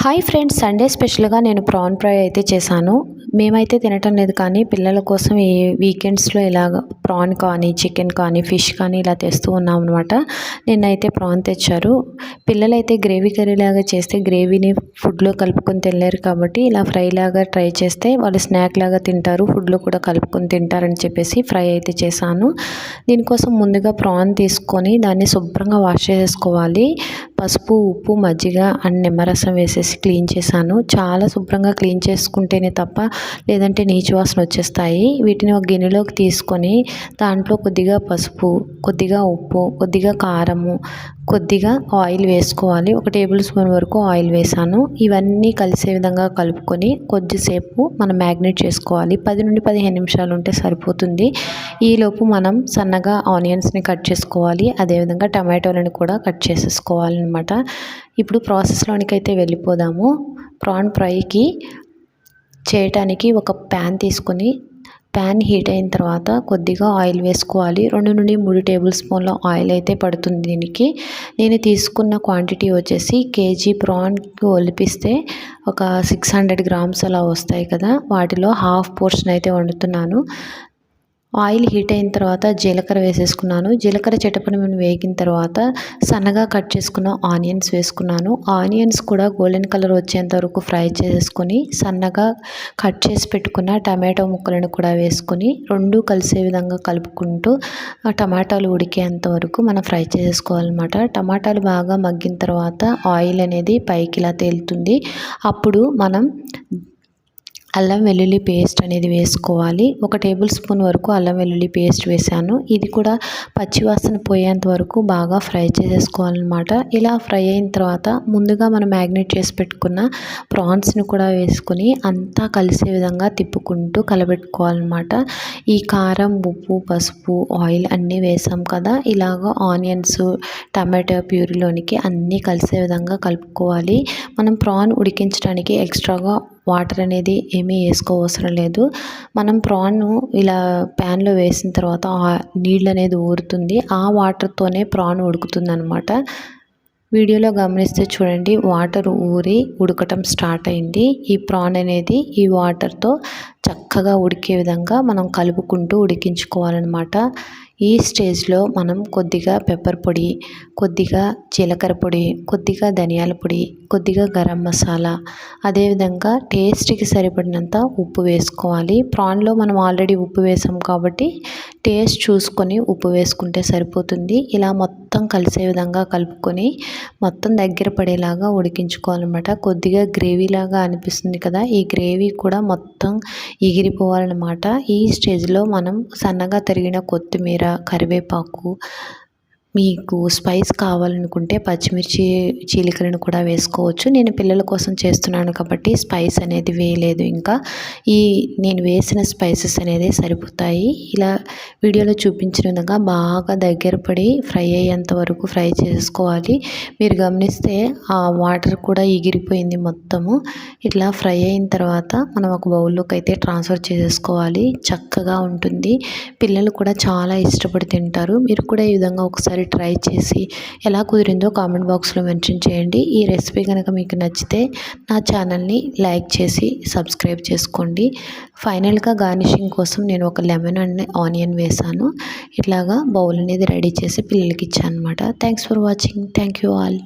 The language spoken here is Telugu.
హాయ్ ఫ్రెండ్స్ సండే స్పెషల్గా నేను ప్రాన్ ఫ్రై అయితే చేశాను. మేమైతే తినటం లేదు కానీ పిల్లల కోసం ఈ వీకెండ్స్లో ఇలాగ ప్రాన్ కానీ చికెన్ కానీ ఫిష్ కానీ ఇలా తెస్తూ ఉన్నాం అనమాట నిన్నైతే ప్రాన్ తెచ్చారు. పిల్లలైతే గ్రేవీ కర్రీ లాగా చేస్తే గ్రేవీని ఫుడ్లో కలుపుకొని తినలేరు కాబట్టి ఇలా ఫ్రై లాగా ట్రై చేస్తే వాళ్ళు స్నాక్ లాగా తింటారు ఫుడ్లో కూడా కలుపుకొని తింటారని చెప్పేసి ఫ్రై అయితే చేశాను. దీనికోసం ముందుగా ప్రాన్ తీసుకొని దాన్ని శుభ్రంగా వాష్ చేసుకోవాలి. పసుపు ఉప్పు మజ్జిగ అండ్ నిమ్మరసం వేసేసి క్లీన్ చేశాను. చాలా శుభ్రంగా క్లీన్ చేసుకుంటేనే తప్ప లేదంటే నీచు వాసన వచ్చేస్తాయి. వీటిని ఒక గిన్నెలోకి తీసుకొని దాంట్లో కొద్దిగా పసుపు కొద్దిగా ఉప్పు కొద్దిగా కారము కొద్దిగా ఆయిల్ వేసుకోవాలి. ఒక టేబుల్ స్పూన్ వరకు ఆయిల్ వేసాను. ఇవన్నీ కలిసే విధంగా కలుపుకొని కొద్దిసేపు మనం మ్యాగ్నేట్ చేసుకోవాలి. పది నుండి పదిహేను నిమిషాలు ఉంటే సరిపోతుంది. ఈలోపు మనం సన్నగా ఆనియన్స్ని కట్ చేసుకోవాలి. అదేవిధంగా టమాటోలను కూడా కట్ చేసేసుకోవాలన్నమాట. ఇప్పుడు ప్రాసెస్లోనికి అయితే వెళ్ళిపోదాము. ప్రాన్ ఫ్రైకి చేయటానికి ఒక ప్యాన్ తీసుకొని ప్యాన్ హీట్ అయిన తర్వాత కొద్దిగా ఆయిల్ వేసుకోవాలి. రెండు నుండి మూడు టేబుల్ స్పూన్ల ఆయిల్ అయితే పడుతుంది దీనికి. నేను తీసుకున్న క్వాంటిటీ వచ్చేసి కేజీ ప్రాన్కి ఒలిపిస్తే ఒక సిక్స్ హండ్రెడ్ గ్రామ్స్ అలా వస్తాయి కదా. వాటిలో హాఫ్ పోర్షన్ అయితే వండుతున్నాను. ఆయిల్ హీట్ అయిన తర్వాత జీలకర్ర వేసేసుకున్నాను. జీలకర్ర చెట్టపని వేగిన తర్వాత సన్నగా కట్ చేసుకున్న ఆనియన్స్ వేసుకున్నాను. ఆనియన్స్ కూడా గోల్డెన్ కలర్ వచ్చేంత వరకు ఫ్రై చేసుకొని సన్నగా కట్ చేసి పెట్టుకున్న టమాటో ముక్కలను కూడా వేసుకొని రెండు కలిసే విధంగా కలుపుకుంటూ టమాటాలు ఉడికేంత వరకు మనం ఫ్రై చేసుకోవాలన్నమాట టమాటాలు బాగా మగ్గిన తర్వాత ఆయిల్ అనేది పైకి ఇలా తేలుతుంది. అప్పుడు మనం అల్లం వెల్లుల్లి పేస్ట్ అనేది వేసుకోవాలి. ఒక టేబుల్ స్పూన్ వరకు అల్లం వెల్లుల్లి పేస్ట్ వేసాను. ఇది కూడా పచ్చివాసన పోయేంత వరకు బాగా ఫ్రై చేసేసుకోవాలన్నమాట. ఇలా ఫ్రై అయిన తర్వాత ముందుగా మనం మ్యాగ్నేట్ చేసి పెట్టుకున్న ప్రాన్స్ని కూడా వేసుకుని అంతా కలిసే విధంగా తిప్పుకుంటూ కలబెట్టుకోవాలన్నమాట. ఈ కారం ఉప్పు పసుపు ఆయిల్ అన్నీ వేసాం కదా. ఇలాగ ఆనియన్స్ టమాటో ప్యూరీలోనికి అన్నీ కలిసే విధంగా కలుపుకోవాలి. మనం ప్రాన్ ఉడికించడానికి ఎక్స్ట్రాగా వాటర్ అనేది ఏమీ వేసుకోవసరం లేదు. మనం ప్రాన్ ఇలా ప్యాన్లో వేసిన తర్వాత నీళ్ళు అనేది ఊరుతుంది. ఆ వాటర్తోనే ప్రాన్ ఉడుకుతుంది అనమాట వీడియోలో గమనిస్తే చూడండి వాటర్ ఊరి ఉడకటం స్టార్ట్ అయింది. ఈ ప్రాన్ అనేది ఈ వాటర్తో చక్కగా ఉడికే విధంగా మనం కలుపుకుంటూ ఉడికించుకోవాలన్నమాట. ఈ స్టేజ్లో మనం కొద్దిగా పెప్పర్ పొడి కొద్దిగా జీలకర్ర పొడి కొద్దిగా ధనియాల పొడి కొద్దిగా గరం మసాలా అదేవిధంగా టేస్ట్కి సరిపడినంత ఉప్పు వేసుకోవాలి. ప్రాన్లో మనం ఆల్రెడీ ఉప్పు వేసాం కాబట్టి టేస్ట్ చూసుకొని ఉప్పు వేసుకుంటే సరిపోతుంది. ఇలా మొత్తం కలిసే విధంగా కలుపుకొని మొత్తం దగ్గర పడేలాగా ఉడికించుకోవాలన్నమాట. కొద్దిగా గ్రేవీలాగా అనిపిస్తుంది కదా ఈ గ్రేవీ కూడా మొత్తం ఎగిరిపోవాలన్నమాట. ఈ స్టేజ్లో మనం సన్నగా తరిగిన కొత్తిమీర కరివేపాకు మీకు స్పైస్ కావాలనుకుంటే పచ్చిమిర్చి చీలికలను కూడా వేసుకోవచ్చు. నేను పిల్లల కోసం చేస్తున్నాను కాబట్టి స్పైస్ అనేది వేయలేదు ఇంకా. ఈ నేను వేసిన స్పైసెస్ అనేది సరిపోతాయి. ఇలా వీడియోలో చూపించిన విధంగా బాగా దగ్గర పడి ఫ్రై అయ్యేంత వరకు ఫ్రై చేసుకోవాలి. మీరు గమనిస్తే ఆ వాటర్ కూడా ఎగిరిపోయింది మొత్తము. ఇట్లా ఫ్రై అయిన తర్వాత మనం ఒక బౌల్లోకి అయితే ట్రాన్స్ఫర్ చేసేసుకోవాలి. చక్కగా ఉంటుంది. పిల్లలు కూడా చాలా ఇష్టపడి తింటారు. మీరు కూడా ఈ విధంగా ఒకసారి ట్రై చేసి ఎలా కుదిరిందో కామెంట్ బాక్స్లో మెన్షన్ చేయండి. ఈ రెసిపీ కనుక మీకు నచ్చితే నా ఛానల్ని లైక్ చేసి సబ్స్క్రైబ్ చేసుకోండి. ఫైనల్గా గార్నిషింగ్ కోసం నేను ఒక లెమన్ అండ్ ఆనియన్ వేసాను ఇట్లాగా బౌల్ అనేది రెడీ చేసి పిల్లలకి ఇచ్చాను అనమాట thanks for watching thank you all